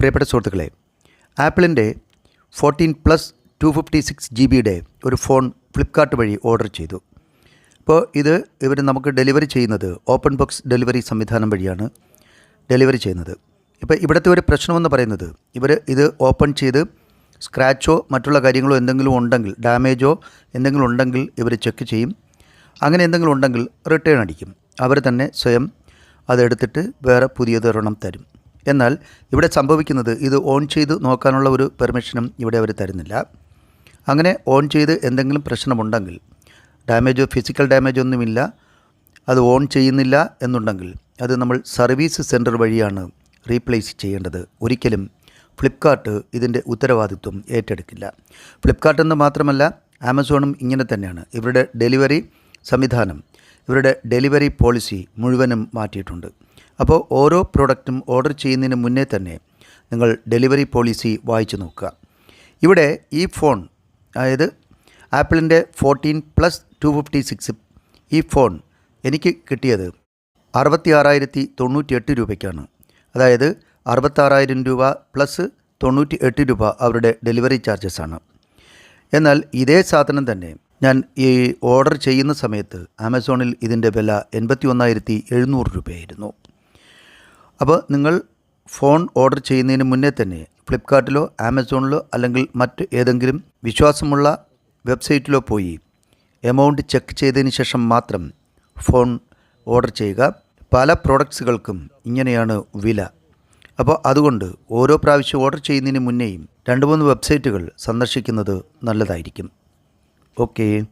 പ്രിയപ്പെട്ട സുഹൃത്തുക്കളെ ആപ്പിളിന്റെ fourteen plus two fifty six G ബിയുടെ ഒരു ഫോൺ ഫ്ലിപ്പ്കാർട്ട് വഴി ഓർഡർ ചെയ്തു. അപ്പോൾ ഇത് ഇവർ നമുക്ക് ഡെലിവറി ചെയ്യുന്നത് ഓപ്പൺ ബോക്സ് ഡെലിവറി സംവിധാനം വഴിയാണ് ഡെലിവറി ചെയ്യുന്നത്. ഇപ്പോൾ ഇവിടുത്തെ ഒരു പ്രശ്നമെന്ന് പറയുന്നത് ഇവർ ഇത് ഓപ്പൺ ചെയ്ത് സ്ക്രാച്ചോ മറ്റുള്ള കാര്യങ്ങളോ എന്തെങ്കിലും ഉണ്ടെങ്കിൽ ഡാമേജോ എന്തെങ്കിലും ഉണ്ടെങ്കിൽ ഇവർ ചെക്ക് ചെയ്യും. അങ്ങനെ എന്തെങ്കിലും ഉണ്ടെങ്കിൽ റിട്ടേൺ അടിക്കും. അവർ തന്നെ സ്വയം അതെടുത്തിട്ട് വേറെ പുതിയതൊരെണ്ണം തരും. എന്നാൽ ഇവിടെ സംഭവിക്കുന്നത് ഇത് ഓൺ ചെയ്ത് നോക്കാനുള്ള ഒരു പെർമിഷനും ഇവിടെ അവർ തരുന്നില്ല. അങ്ങനെ ഓൺ ചെയ്ത് എന്തെങ്കിലും പ്രശ്നമുണ്ടെങ്കിൽ ഡാമേജോ ഫിസിക്കൽ ഡാമേജോ ഒന്നുമില്ല അത് ഓൺ ചെയ്യുന്നില്ല എന്നുണ്ടെങ്കിൽ അത് നമ്മൾ സർവീസ് സെന്റർ വഴിയാണ് റീപ്ലേസ് ചെയ്യേണ്ടത്. ഒരിക്കലും ഫ്ലിപ്കാർട്ട് ഇതിന്റെ ഉത്തരവാദിത്വം ഏറ്റെടുക്കില്ല. ഫ്ലിപ്കാർട്ട് എന്ന് മാത്രമല്ല ആമസോണും ഇങ്ങനെ തന്നെയാണ്. ഇവരുടെ ഡെലിവറി സംവിധാനം ഇവരുടെ ഡെലിവറി പോളിസി മുഴുവനും മാറ്റിയിട്ടുണ്ട്. അപ്പോൾ ഓരോ പ്രോഡക്റ്റും ഓർഡർ ചെയ്യുന്നതിന് മുന്നേ തന്നെ നിങ്ങൾ ഡെലിവറി പോളിസി വായിച്ചു നോക്കുക. ഇവിടെ ഈ ഫോൺ അതായത് ആപ്പിളിന്റെ fourteen plus two fifty six ഈ ഫോൺ എനിക്ക് കിട്ടിയത് അറുപത്തി ആറായിരത്തി തൊണ്ണൂറ്റി എട്ട് രൂപയ്ക്കാണ്. അതായത് അറുപത്താറായിരം രൂപ പ്ലസ് തൊണ്ണൂറ്റി എട്ട് രൂപ അവരുടെ ഡെലിവറി ചാർജസ് ആണ് എന്നാൽ ഇതേ സാധനം തന്നെ ഞാൻ ഈ ഓർഡർ ചെയ്യുന്ന സമയത്ത് ആമസോണിൽ ഇതിന്റെ വില എൺപത്തി ഒന്നായിരത്തി എഴുന്നൂറ് രൂപയായിരുന്നു. അപ്പോൾ നിങ്ങൾ ഫോൺ ഓർഡർ ചെയ്യുന്നതിന് മുന്നേ തന്നെ ഫ്ലിപ്കാർട്ടിലോ ആമസോണിലോ അല്ലെങ്കിൽ മറ്റ് ഏതെങ്കിലും വിശ്വാസമുള്ള വെബ്സൈറ്റിലോ പോയി എമൗണ്ട് ചെക്ക് ചെയ്തതിന് ശേഷം മാത്രം ഫോൺ ഓർഡർ ചെയ്യുക. പല പ്രോഡക്ട്സുകൾക്കും ഇങ്ങനെയാണ് വില. അപ്പോൾ അതുകൊണ്ട് ഓരോ പ്രാവശ്യം ഓർഡർ ചെയ്യുന്നതിന് മുന്നേയും രണ്ട് മൂന്ന് വെബ്സൈറ്റുകൾ സന്ദർശിക്കുന്നത് നല്ലതായിരിക്കും. Okay.